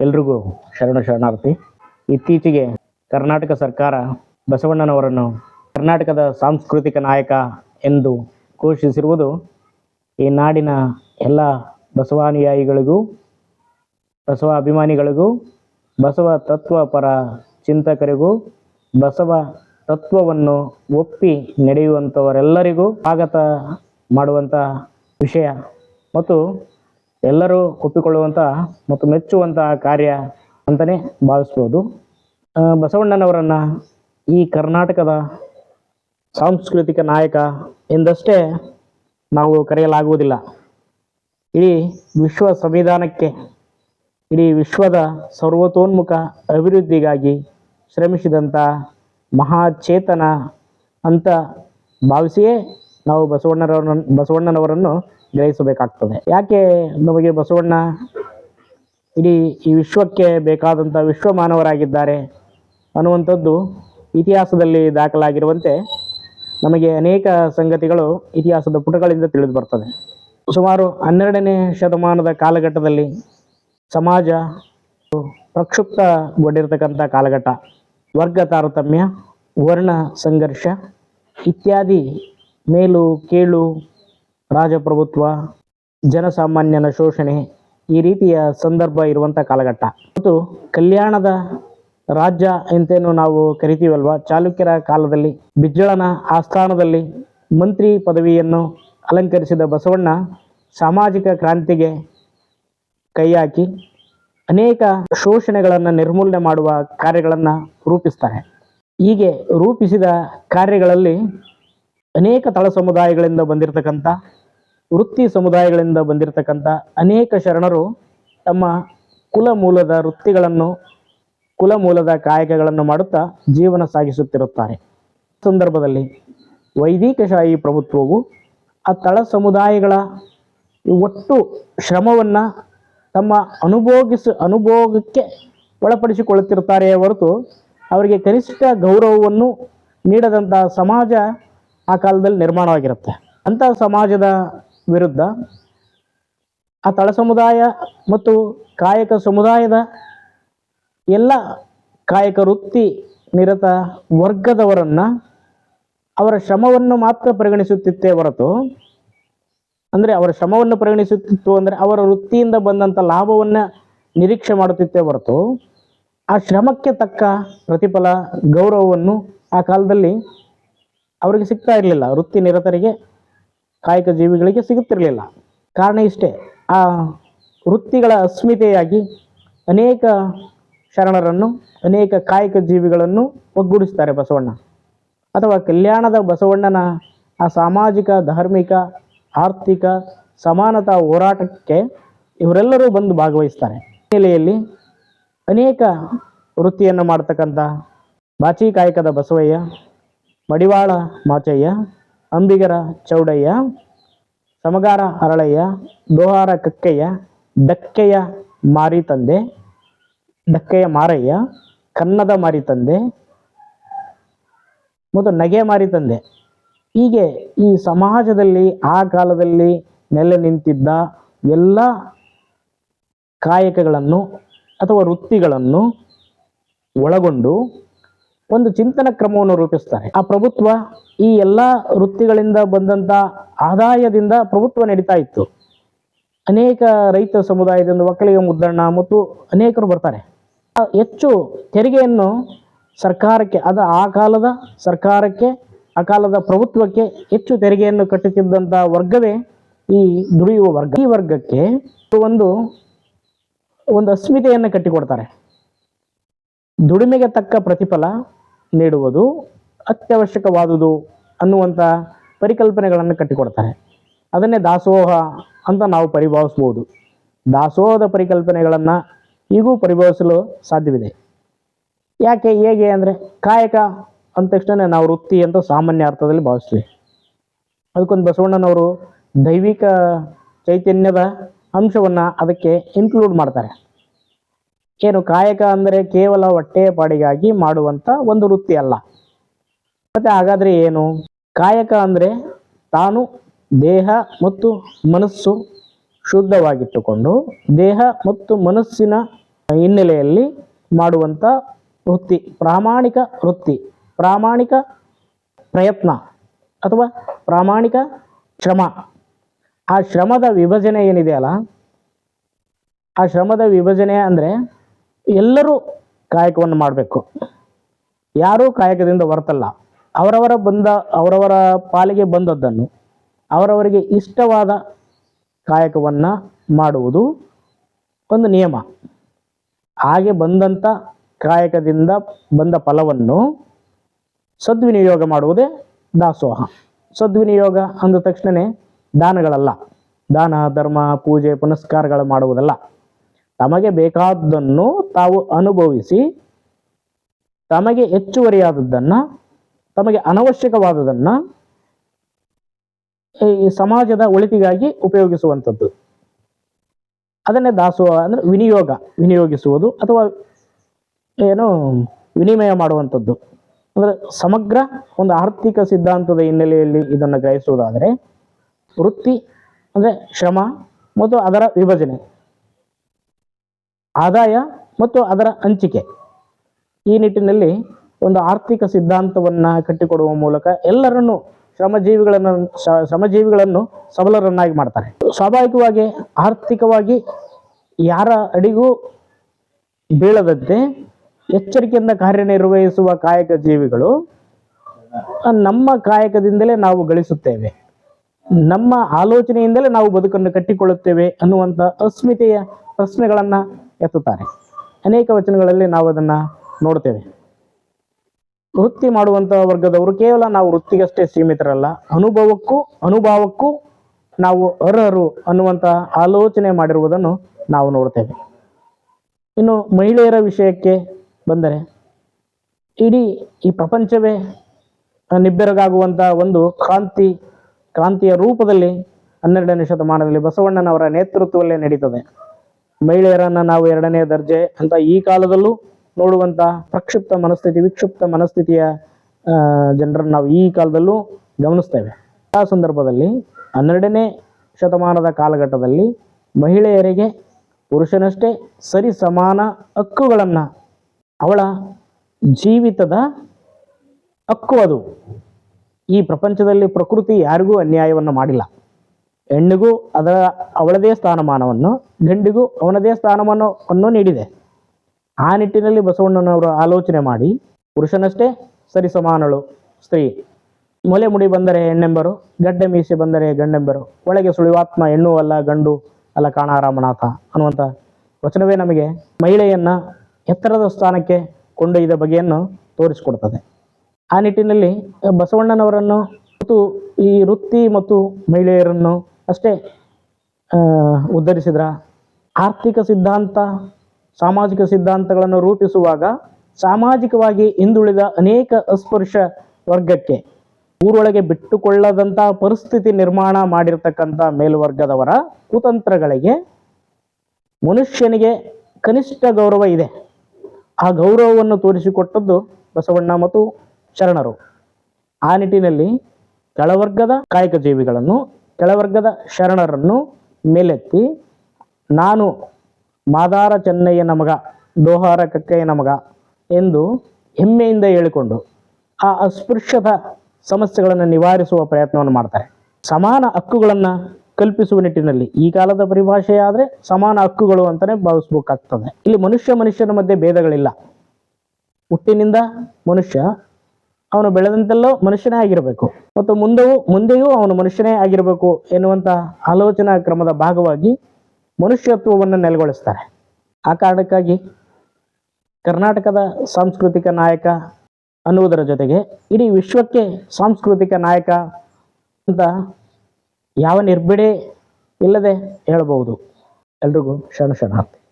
ಎಲ್ರಿಗೂ ಶರಣ ಶರಣಾರ್ಥಿ. ಇತ್ತೀಚೆಗೆ ಕರ್ನಾಟಕ ಸರ್ಕಾರ ಬಸವಣ್ಣನವರನ್ನು ಕರ್ನಾಟಕದ ಸಾಂಸ್ಕೃತಿಕ ನಾಯಕ ಎಂದು ಘೋಷಿಸಿರುವುದು ಈ ನಾಡಿನ ಎಲ್ಲ ಬಸವಾನುಯಾಯಿಗಳಿಗೂ, ಬಸವ ಅಭಿಮಾನಿಗಳಿಗೂ, ಬಸವ ತತ್ವ ಪರ ಚಿಂತಕರಿಗೂ, ಬಸವ ತತ್ವವನ್ನು ಒಪ್ಪಿ ನಡೆಯುವಂಥವರೆಲ್ಲರಿಗೂ ಸ್ವಾಗತ ಮಾಡುವಂಥ ವಿಷಯ. ಮತ್ತು ಎಲ್ಲರೂ ಒಪ್ಪಿಕೊಳ್ಳುವಂಥ ಮತ್ತು ಮೆಚ್ಚುವಂತಹ ಕಾರ್ಯ ಅಂತಲೇ ಭಾವಿಸ್ಬೋದು. ಬಸವಣ್ಣನವರನ್ನು ಈ ಕರ್ನಾಟಕದ ಸಾಂಸ್ಕೃತಿಕ ನಾಯಕ ಎಂದಷ್ಟೇ ನಾವು ಕರೆಯಲಾಗುವುದಿಲ್ಲ. ಇಡೀ ವಿಶ್ವ ಸಂವಿಧಾನಕ್ಕೆ, ಇಡೀ ವಿಶ್ವದ ಸರ್ವತೋನ್ಮುಖ ಅಭಿವೃದ್ಧಿಗಾಗಿ ಶ್ರಮಿಸಿದಂಥ ಮಹಾಚೇತನ ಅಂತ ಭಾವಿಸಿಯೇ ನಾವು ಬಸವಣ್ಣರವರನ್ನು ಬಸವಣ್ಣನವರನ್ನು ಗ್ರಹಿಸಬೇಕಾಗ್ತದೆ. ಯಾಕೆ ನಮಗೆ ಬಸವಣ್ಣ ಇಡೀ ಈ ವಿಶ್ವಕ್ಕೆ ಬೇಕಾದಂಥ ವಿಶ್ವಮಾನವರಾಗಿದ್ದಾರೆ ಅನ್ನುವಂಥದ್ದು ಇತಿಹಾಸದಲ್ಲಿ ದಾಖಲಾಗಿರುವಂತೆ ನಮಗೆ ಅನೇಕ ಸಂಗತಿಗಳು ಇತಿಹಾಸದ ಪುಟಗಳಿಂದ ತಿಳಿದು ಬರ್ತದೆ. ಸುಮಾರು ಹನ್ನೆರಡನೇ ಶತಮಾನದ ಕಾಲಘಟ್ಟದಲ್ಲಿ ಸಮಾಜ ಪ್ರಕ್ಷುಬ್ಧಗೊಂಡಿರತಕ್ಕಂಥ ಕಾಲಘಟ್ಟ, ವರ್ಗ ತಾರತಮ್ಯ, ವರ್ಣ ಸಂಘರ್ಷ ಇತ್ಯಾದಿ ಮೇಲು, ಕೀಳು ರಾಜಪ್ರಭುತ್ವ, ಜನಸಾಮಾನ್ಯನ ಶೋಷಣೆ ಈ ರೀತಿಯ ಸಂದರ್ಭ ಇರುವಂಥ ಕಾಲಘಟ್ಟ. ಮತ್ತು ಕಲ್ಯಾಣದ ರಾಜ್ಯ ಅಂತೇನು ನಾವು ಕರಿತೀವಲ್ವ? ಚಾಲುಕ್ಯರ ಕಾಲದಲ್ಲಿ, ಬಿಜ್ಜಳನ ಆಸ್ಥಾನದಲ್ಲಿ ಮಂತ್ರಿ ಪದವಿಯನ್ನು ಅಲಂಕರಿಸಿದ ಬಸವಣ್ಣ ಸಾಮಾಜಿಕ ಕ್ರಾಂತಿಗೆ ಕೈ ಹಾಕಿ ಅನೇಕ ಶೋಷಣೆಗಳನ್ನು ನಿರ್ಮೂಲನೆ ಮಾಡುವ ಕಾರ್ಯಗಳನ್ನು ರೂಪಿಸ್ತಾರೆ. ಹೀಗೆ ರೂಪಿಸಿದ ಕಾರ್ಯಗಳಲ್ಲಿ ಅನೇಕ ತಳ ಸಮುದಾಯಗಳಿಂದ ಬಂದಿರತಕ್ಕಂಥ ವೃತ್ತಿ ಸಮುದಾಯಗಳಿಂದ ಬಂದಿರತಕ್ಕಂಥ ಅನೇಕ ಶರಣರು ತಮ್ಮ ಕುಲ ಮೂಲದ ವೃತ್ತಿಗಳನ್ನು ಕುಲ ಮೂಲದ ಕಾಯಕಗಳನ್ನು ಮಾಡುತ್ತಾ ಜೀವನ ಸಾಗಿಸುತ್ತಿರುತ್ತಾರೆ. ಸಂದರ್ಭದಲ್ಲಿ ವೈದಿಕಶಾಹಿ ಪ್ರಭುತ್ವವು ಆ ತಳ ಸಮುದಾಯಗಳ ಒಟ್ಟು ಶ್ರಮವನ್ನು ತಮ್ಮ ಅನುಭೋಗಿಸ, ಅನುಭೋಗಕ್ಕೆ ಒಳಪಡಿಸಿಕೊಳ್ಳುತ್ತಿರುತ್ತಾರೆಯೇ ಹೊರತು ಅವರಿಗೆ ಕನಿಷ್ಠ ಗೌರವವನ್ನು ನೀಡದಂಥ ಸಮಾಜ ಆ ಕಾಲದಲ್ಲಿ ನಿರ್ಮಾಣವಾಗಿರುತ್ತೆ. ಅಂಥ ಸಮಾಜದ ವಿರುದ್ಧ ಆ ತಳ ಸಮುದಾಯ ಮತ್ತು ಕಾಯಕ ಸಮುದಾಯದ ಎಲ್ಲ ಕಾಯಕ ವೃತ್ತಿ ನಿರತ ವರ್ಗದವರನ್ನು ಅವರ ಶ್ರಮವನ್ನು ಮಾತ್ರ ಪರಿಗಣಿಸುತ್ತಿತ್ತೇ ಹೊರತು, ಅಂದರೆ ಅವರ ಶ್ರಮವನ್ನು ಪರಿಗಣಿಸುತ್ತಿತ್ತು ಅಂದರೆ ಅವರ ವೃತ್ತಿಯಿಂದ ಬಂದಂಥ ಲಾಭವನ್ನು ನಿರೀಕ್ಷೆ ಮಾಡುತ್ತಿತ್ತೇ ಹೊರತು, ಆ ಶ್ರಮಕ್ಕೆ ತಕ್ಕ ಪ್ರತಿಫಲ, ಗೌರವವನ್ನು ಆ ಕಾಲದಲ್ಲಿ ಅವರಿಗೆ ಸಿಗ್ತಾ ಇರಲಿಲ್ಲ. ವೃತ್ತಿ ನಿರತರಿಗೆ ಕಾಯಕ ಜೀವಿಗಳಿಗೆ ಸಿಗುತ್ತಿರಲಿಲ್ಲ. ಕಾರಣ ಇಷ್ಟೇ. ಆ ವೃತ್ತಿಗಳ ಅಸ್ಮಿತೆಯಾಗಿ ಅನೇಕ ಶರಣರನ್ನು, ಅನೇಕ ಕಾಯಕ ಜೀವಿಗಳನ್ನು ಒಗ್ಗೂಡಿಸ್ತಾರೆ ಬಸವಣ್ಣ. ಅಥವಾ ಕಲ್ಯಾಣದ ಬಸವಣ್ಣನ ಆ ಸಾಮಾಜಿಕ, ಧಾರ್ಮಿಕ, ಆರ್ಥಿಕ ಸಮಾನತಾ ಹೋರಾಟಕ್ಕೆ ಇವರೆಲ್ಲರೂ ಬಂದು ಭಾಗವಹಿಸ್ತಾರೆ. ಹಿನ್ನೆಲೆಯಲ್ಲಿ ಅನೇಕ ವೃತ್ತಿಯನ್ನು ಮಾಡ್ತಕ್ಕಂಥ ಬಾಚಿ ಕಾಯಕದ ಬಸವಯ್ಯ, ಮಡಿವಾಳ ಮಾಚಯ್ಯ ಅಂಬಿಗರ ಚೌಡಯ್ಯ, ಸಮಗಾರ ಹರಳಯ್ಯ, ದೋಹಾರ ಕಕ್ಕಯ್ಯ ಡಕ್ಕೆಯ ಮಾರಿ ತಂದೆ ಡಕ್ಕೆಯ ಮಾರಯ್ಯ, ಕನ್ನದ ಮಾರಿ ತಂದೆ ಮತ್ತು ನಗೆ ಮಾರಿ ತಂದೆ ಹೀಗೆ ಈ ಸಮಾಜದಲ್ಲಿ, ಆ ಕಾಲದಲ್ಲಿ ನೆಲೆ ನಿಂತಿದ್ದ ಎಲ್ಲ ಕಾಯಕಗಳನ್ನು ಅಥವಾ ವೃತ್ತಿಗಳನ್ನು ಒಳಗೊಂಡು ಒಂದು ಚಿಂತನ ಕ್ರಮವನ್ನು ರೂಪಿಸ್ತಾರೆ ಆ ಪ್ರಭುತ್ವ ಈ ಎಲ್ಲ ವೃತ್ತಿಗಳಿಂದ ಬಂದಂಥ ಆದಾಯದಿಂದ ಪ್ರಭುತ್ವ ನಡೀತಾ ಇತ್ತು. ಅನೇಕ ರೈತ ಸಮುದಾಯದಿಂದ ಒಕ್ಕಲಿಗ ಮುದ್ದಣ್ಣ ಮತ್ತು ಅನೇಕರು ಬರ್ತಾರೆ. ಹೆಚ್ಚು ತೆರಿಗೆಯನ್ನು ಸರ್ಕಾರಕ್ಕೆ, ಅದು ಆ ಕಾಲದ ಸರ್ಕಾರಕ್ಕೆ, ಆ ಕಾಲದ ಪ್ರಭುತ್ವಕ್ಕೆ ಹೆಚ್ಚು ತೆರಿಗೆಯನ್ನು ಕಟ್ಟುತ್ತಿದ್ದಂಥ ವರ್ಗವೇ ಈ ದುಡಿಯುವ ವರ್ಗ. ಈ ವರ್ಗಕ್ಕೆ ಒಂದು ಒಂದು ಅಸ್ಮಿತೆಯನ್ನು ಕಟ್ಟಿಕೊಡ್ತಾರೆ. ದುಡಿಮೆಗೆ ತಕ್ಕ ಪ್ರತಿಫಲ ನೀಡುವುದು ಅತ್ಯವಶ್ಯಕವಾದುದು ಅನ್ನುವಂಥ ಪರಿಕಲ್ಪನೆಗಳನ್ನು ಕಟ್ಟಿಕೊಡ್ತಾರೆ. ಅದನ್ನೇ ದಾಸೋಹ ಅಂತ ನಾವು ಪರಿಭಾವಿಸ್ಬೋದು. ದಾಸೋಹದ ಪರಿಕಲ್ಪನೆಗಳನ್ನು ಈಗೂ ಪರಿಭಾವಿಸಲು ಸಾಧ್ಯವಿದೆ. ಯಾಕೆ, ಹೇಗೆ ಅಂದರೆ ಕಾಯಕ ಅಂದ ತಕ್ಷಣ ನಾವು ವೃತ್ತಿ ಅಂತ ಸಾಮಾನ್ಯ ಅರ್ಥದಲ್ಲಿ ಭಾವಿಸ್ತೀವಿ. ಅದಕ್ಕೊಂದು ಬಸವಣ್ಣನವರು ದೈವಿಕ ಚೈತನ್ಯದ ಅಂಶವನ್ನು ಅದಕ್ಕೆ ಇನ್ಕ್ಲೂಡ್ ಮಾಡ್ತಾರೆ. ಏನು ಕಾಯಕ ಅಂದರೆ ಕೇವಲ ಹೊಟ್ಟೆಯ ಪಾಡಿಗಾಗಿ ಮಾಡುವಂಥ ಒಂದು ವೃತ್ತಿ ಅಲ್ಲ. ಮತ್ತೆ ಹಾಗಾದರೆ ಏನು? ಕಾಯಕ ಅಂದರೆ ತಾನು ದೇಹ ಮತ್ತು ಮನಸ್ಸು ಶುದ್ಧವಾಗಿಟ್ಟುಕೊಂಡು ದೇಹ ಮತ್ತು ಮನಸ್ಸಿನ ಹಿನ್ನೆಲೆಯಲ್ಲಿ ಮಾಡುವಂಥ ವೃತ್ತಿ, ಪ್ರಾಮಾಣಿಕ ವೃತ್ತಿ, ಪ್ರಾಮಾಣಿಕ ಪ್ರಯತ್ನ ಅಥವಾ ಪ್ರಾಮಾಣಿಕ ಶ್ರಮ. ಆ ಶ್ರಮದ ವಿಭಜನೆ ಏನಿದೆಯಲ್ಲ ಆ ಶ್ರಮದ ವಿಭಜನೆ ಅಂದರೆ ಎಲ್ಲರೂ ಕಾಯಕವನ್ನು ಮಾಡಬೇಕು. ಯಾರೂ ಕಾಯಕದಿಂದ ಹೊರತಲ್ಲ. ಅವರವರ ಬಂದ, ಅವರವರ ಪಾಲಿಗೆ ಬಂದದ್ದನ್ನು ಅವರವರಿಗೆ ಇಷ್ಟವಾದ ಕಾಯಕವನ್ನು ಮಾಡುವುದು ಒಂದು ನಿಯಮ. ಹಾಗೆ ಬಂದಂಥ ಕಾಯಕದಿಂದ ಬಂದ ಫಲವನ್ನು ಸದ್ವಿನಿಯೋಗ ಮಾಡುವುದೇ ದಾಸೋಹ. ಸದ್ವಿನಿಯೋಗ ಅಂದ ತಕ್ಷಣವೇ ದಾನಗಳಲ್ಲ. ದಾನ, ಧರ್ಮ, ಪೂಜೆ, ಪುನಸ್ಕಾರಗಳು ಮಾಡುವುದಲ್ಲ. ತಮಗೆ ಬೇಕಾದ್ದನ್ನು ತಾವು ಅನುಭವಿಸಿ, ತಮಗೆ ಹೆಚ್ಚುವರಿಯಾದದ್ದನ್ನು, ತಮಗೆ ಅನವಶ್ಯಕವಾದದನ್ನು ಈ ಸಮಾಜದ ಒಳಿತಿಗಾಗಿ ಉಪಯೋಗಿಸುವಂಥದ್ದು. ಅದನ್ನೇ ದಾಸೋಹ ಅಂದರೆ ವಿನಿಯೋಗ, ವಿನಿಯೋಗಿಸುವುದು ಅಥವಾ ಏನು ವಿನಿಮಯ ಮಾಡುವಂಥದ್ದು. ಅಂದರೆ ಸಮಗ್ರ ಒಂದು ಆರ್ಥಿಕ ಸಿದ್ಧಾಂತದ ಹಿನ್ನೆಲೆಯಲ್ಲಿ ಇದನ್ನು ಗ್ರಹಿಸುವುದಾದರೆ ವೃತ್ತಿ ಅಂದರೆ ಶ್ರಮ ಮತ್ತು ಅದರ ವಿಭಜನೆ. ಆದಾಯ ಮತ್ತು ಅದರ ಹಂಚಿಕೆ. ಈ ನಿಟ್ಟಿನಲ್ಲಿ ಒಂದು ಆರ್ಥಿಕ ಸಿದ್ಧಾಂತವನ್ನು ಕಟ್ಟಿಕೊಡುವ ಮೂಲಕ ಎಲ್ಲರನ್ನು ಶ್ರಮಜೀವಿಗಳನ್ನು ಶ್ರಮಜೀವಿಗಳನ್ನು ಸಬಲರನ್ನಾಗಿ ಮಾಡ್ತಾರೆ. ಸ್ವಾಭಾವಿಕವಾಗಿ, ಆರ್ಥಿಕವಾಗಿ ಯಾರ ಅಡಿಗೂ ಬೀಳದಂತೆ ಎಚ್ಚರಿಕೆಯಿಂದ ಕಾರ್ಯನಿರ್ವಹಿಸುವ ಕಾಯಕ ಜೀವಿಗಳು ನಮ್ಮ ಕಾಯಕದಿಂದಲೇ ನಾವು ಗಳಿಸುತ್ತೇವೆ. ನಮ್ಮ ಆಲೋಚನೆಯಿಂದಲೇ ನಾವು ಬದುಕನ್ನು ಕಟ್ಟಿಕೊಳ್ಳುತ್ತೇವೆ ಅನ್ನುವಂಥ ಅಸ್ಮಿತೆಯ ಪ್ರಶ್ನೆಗಳನ್ನು ಎತ್ತುತ್ತಾರೆ. ಅನೇಕ ವಚನಗಳಲ್ಲಿ ನಾವು ಅದನ್ನು ನೋಡ್ತೇವೆ. ವೃತ್ತಿ ಮಾಡುವಂಥ ವರ್ಗದವರು ಕೇವಲ ನಾವು ವೃತ್ತಿಗಷ್ಟೇ ಸೀಮಿತರಲ್ಲ. ಅನುಭವಕ್ಕೂ ಅನುಭವಕ್ಕೂ ನಾವು ಅರ್ಹರು ಅನ್ನುವಂಥ ಆಲೋಚನೆ ಮಾಡಿರುವುದನ್ನು ನಾವು ನೋಡ್ತೇವೆ. ಇನ್ನು ಮಹಿಳೆಯರ ವಿಷಯಕ್ಕೆ ಬಂದರೆ, ಇಡೀ ಈ ಪ್ರಪಂಚವೇ ನಿಬ್ಬೆರಗಾಗುವಂಥ ಒಂದು ಕ್ರಾಂತಿ, ಕ್ರಾಂತಿಯ ರೂಪದಲ್ಲಿ ಹನ್ನೆರಡನೇ ಶತಮಾನದಲ್ಲಿ ಬಸವಣ್ಣನವರ ನೇತೃತ್ವದಲ್ಲೇ ನಡೀತದೆ. ಮಹಿಳೆಯರನ್ನು ನಾವು ಎರಡನೇ ದರ್ಜೆ ಅಂತ ಈ ಕಾಲದಲ್ಲೂ ನೋಡುವಂತ ಪ್ರಕ್ಷಿಪ್ತ ಮನಸ್ಥಿತಿ, ವಿಕ್ಷಿಪ್ತ ಮನಸ್ಥಿತಿಯ ಜನರನ್ನು ನಾವು ಈ ಕಾಲದಲ್ಲೂ ಗಮನಿಸ್ತೇವೆ. ಆ ಸಂದರ್ಭದಲ್ಲಿ ಹನ್ನೆರಡನೇ ಶತಮಾನದ ಕಾಲಘಟ್ಟದಲ್ಲಿ ಮಹಿಳೆಯರಿಗೆ ಪುರುಷನಷ್ಟೇ ಸರಿ ಸಮಾನ ಹಕ್ಕುಗಳನ್ನು ಅವಳ ಜೀವಿತದ ಹಕ್ಕು ಅದು. ಈ ಪ್ರಪಂಚದಲ್ಲಿ ಪ್ರಕೃತಿ ಯಾರಿಗೂ ಅನ್ಯಾಯವನ್ನು ಮಾಡಿಲ್ಲ. ಹೆಣ್ಣಿಗೂ ಅದರ ಅವಳದೇ ಸ್ಥಾನಮಾನವನ್ನು, ಗಂಡಿಗೂ ಅವನದೇ ಸ್ಥಾನಮಾನವನ್ನು ನೀಡಿದೆ. ಆ ನಿಟ್ಟಿನಲ್ಲಿ ಬಸವಣ್ಣನವರು ಆಲೋಚನೆ ಮಾಡಿ, ಪುರುಷನಷ್ಟೇ ಸರಿಸಮಾನಳು ಸ್ತ್ರೀ. ಮೊಲೆ ಮುಡಿ ಬಂದರೆ ಹೆಣ್ಣೆಂಬರು, ಗಡ್ಡೆ ಮೀಸೆ ಬಂದರೆ ಗಂಡೆಂಬರು, ಒಳಗೆ ಸುಳಿವಾತ್ಮ ಹೆಣ್ಣು ಅಲ್ಲ ಗಂಡು ಅಲ್ಲ ಕಾಣಾರಾಮನಾಥ ಅನ್ನುವಂಥ ವಚನವೇ ನಮಗೆ ಮಹಿಳೆಯನ್ನು ಎತ್ತರದ ಸ್ಥಾನಕ್ಕೆ ಕೊಂಡೊಯ್ದ ಬಗೆಯನ್ನು ತೋರಿಸಿಕೊಡ್ತದೆ. ಆ ನಿಟ್ಟಿನಲ್ಲಿ ಬಸವಣ್ಣನವರನ್ನು ಮತ್ತು ಈ ವೃತ್ತಿ ಮತ್ತು ಮಹಿಳೆಯರನ್ನು ಅಷ್ಟೇ ಉದ್ಧರಿಸಿದ್ರ. ಆರ್ಥಿಕ ಸಿದ್ಧಾಂತ, ಸಾಮಾಜಿಕ ಸಿದ್ಧಾಂತಗಳನ್ನು ರೂಪಿಸುವಾಗ ಸಾಮಾಜಿಕವಾಗಿ ಹಿಂದುಳಿದ ಅನೇಕ ಅಸ್ಪೃಶ್ಯ ವರ್ಗಕ್ಕೆ ಊರೊಳಗೆ ಬಿಟ್ಟುಕೊಳ್ಳದಂತಹ ಪರಿಸ್ಥಿತಿ ನಿರ್ಮಾಣ ಮಾಡಿರ್ತಕ್ಕಂಥ ಮೇಲ್ವರ್ಗದವರ ಕುತಂತ್ರಗಳಿಗೆ ಮನುಷ್ಯನಿಗೆ ಕನಿಷ್ಠ ಗೌರವ ಇದೆ. ಆ ಗೌರವವನ್ನು ತೋರಿಸಿಕೊಟ್ಟದ್ದು ಬಸವಣ್ಣ ಮತ್ತು ಶರಣರು. ಆ ನಿಟ್ಟಿನಲ್ಲಿ ಕೆಳವರ್ಗದ ಕಾಯಕ ಜೀವಿಗಳನ್ನು ಕೆಳವರ್ಗದ ಶರಣರನ್ನು ಮೇಲೆತ್ತಿ, ನಾನು ಮಾದಾರ ಚೆನ್ನಯ್ಯ ನಮಗ, ದೋಹಾರ ಕಕ್ಕಯ್ಯ ನಮಗ ಎಂದು ಹೆಮ್ಮೆಯಿಂದ ಹೇಳಿಕೊಂಡು ಆ ಅಸ್ಪೃಶ್ಯದ ಸಮಸ್ಯೆಗಳನ್ನು ನಿವಾರಿಸುವ ಪ್ರಯತ್ನವನ್ನು ಮಾಡ್ತಾರೆ. ಸಮಾನ ಹಕ್ಕುಗಳನ್ನು ಕಲ್ಪಿಸುವ ನಿಟ್ಟಿನಲ್ಲಿ ಈ ಕಾಲದ ಪರಿಭಾಷೆಯಾದರೆ ಸಮಾನ ಹಕ್ಕುಗಳು ಅಂತಲೇ ಭಾವಿಸ್ಬೇಕಾಗ್ತದೆ. ಇಲ್ಲಿ ಮನುಷ್ಯ ಮನುಷ್ಯನ ಮಧ್ಯೆ ಭೇದಗಳಿಲ್ಲ. ಹುಟ್ಟಿನಿಂದ ಮನುಷ್ಯ ಅವನು ಬೆಳೆದಂತೆಲ್ಲೋ ಮನುಷ್ಯನೇ ಆಗಿರಬೇಕು. ಮತ್ತು ಮುಂದೆಯೂ ಮುಂದೆಯೂ ಅವನು ಮನುಷ್ಯನೇ ಆಗಿರಬೇಕು ಎನ್ನುವಂತ ಆಲೋಚನಾ ಕ್ರಮದ ಭಾಗವಾಗಿ ಮನುಷ್ಯತ್ವವನ್ನು ನೆಲೆಗೊಳಿಸ್ತಾರೆ. ಆ ಕಾರಣಕ್ಕಾಗಿ ಕರ್ನಾಟಕದ ಸಾಂಸ್ಕೃತಿಕ ನಾಯಕ ಅನ್ನುವುದರ ಜೊತೆಗೆ ಇಡೀ ವಿಶ್ವಕ್ಕೆ ಸಾಂಸ್ಕೃತಿಕ ನಾಯಕ ಅಂತ ಯಾವ ನಿರ್ಬಿಡೆ ಇಲ್ಲದೆ ಹೇಳಬಹುದು. ಎಲ್ರಿಗೂ ಶರಣ ಶರಣಾರ್ಥಿ.